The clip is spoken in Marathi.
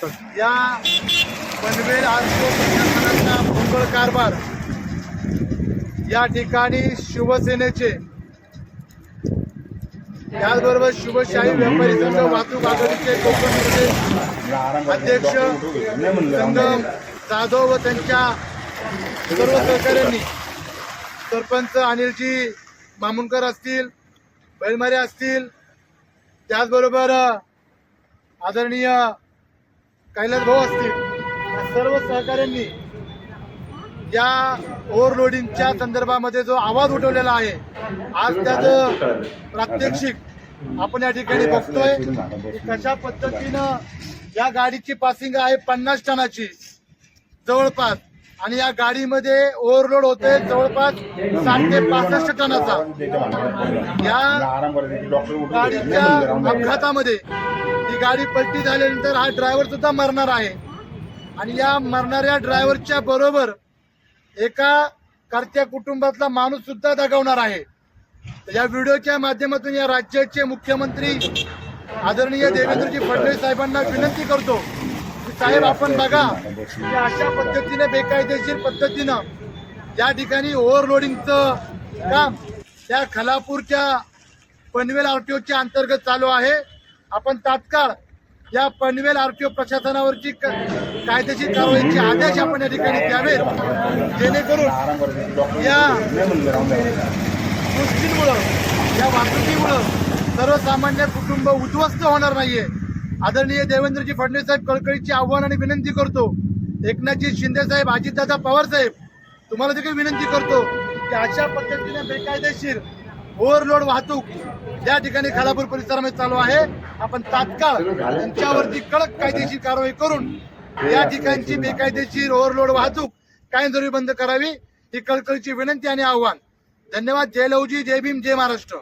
या पनवेल आर्थिक प्रशासनाचा भोंगळ कारभार. या ठिकाणी शिवसेनेचे त्याचबरोबर शिवशाही व्यापारी संघ वाहतूक आघाडीचे कोकण अध्यक्ष संगम जाधव व त्यांच्या सर्व सहकाऱ्यांनी सरपंच अनिलजी मामुनकर असतील बैलमारे असतील त्याचबरोबर आदरणीय कैलास भाऊ असतील या सर्व सहकाऱ्यांनी या ओव्हरलोडिंगच्या संदर्भामध्ये जो आवाज उठवलेला आहे आज त्याचं प्रात्यक्षिक आपण या ठिकाणी बघतोय कशा पद्धतीनं या गाडीची पासिंग आहे पन्नास टनाची जवळपास. आणि या गाडीमध्ये ओव्हरलोड होते जवळपास साठ ते पासष्ट टनाचा. या गाडीच्या अपघातामध्ये ही गाडी पलटी झाल्यानंतर हा ड्रायव्हर सुद्धा मरणार आहे. आणि या मरणाऱ्या ड्रायव्हरच्या बरोबर एका करत्या कुटुंबातला माणूस सुद्धा दगावणार आहे. या व्हिडिओच्या माध्यमातून या राज्याचे मुख्यमंत्री आदरणीय देवेंद्रजी फडणवीस साहेबांना विनंती करतो की साहेब आपण बघा की अशा पद्धतीने बेकायदेशीर पद्धतीनं या ठिकाणी ओव्हरलोडिंगचं काम त्या खलापूरच्या पनवेल आरटीओच्या अंतर्गत चालू आहे. आपण तात्काळ या पनवेल आरटीओ प्रशासनावरची कायदेशीर कारवाईचे आदेश आपण या ठिकाणी द्यावेत. जेणेकरून या गोष्टींमुळं या वाहतुकीमुळं सर्वसामान्य कुटुंब उद्ध्वस्त होणार नाहीये. आदरणीय देवेंद्रजी फडणवीस साहेब कळकळीची आव्हान आणि विनंती करतो. एकनाथजी शिंदे साहेब अजितदादा पवार साहेब तुम्हाला देखील विनंती करतो की अशा पद्धतीने बेकायदेशीर ओव्हरलोड वाहतूक या ठिकाणी खालापूर परिसरामध्ये चालू आहे. आपण तात्काळ त्यांच्यावरती कडक कायदेशीर कारवाई करून या ठिकाणची बेकायदेशीर ओव्हरलोड वाहतूक कायमस्वरूपी बंद करावी ही कळकळीची विनंती आणि आव्हान. धन्यवाद. जय लवजी जय भीम जय महाराष्ट्र.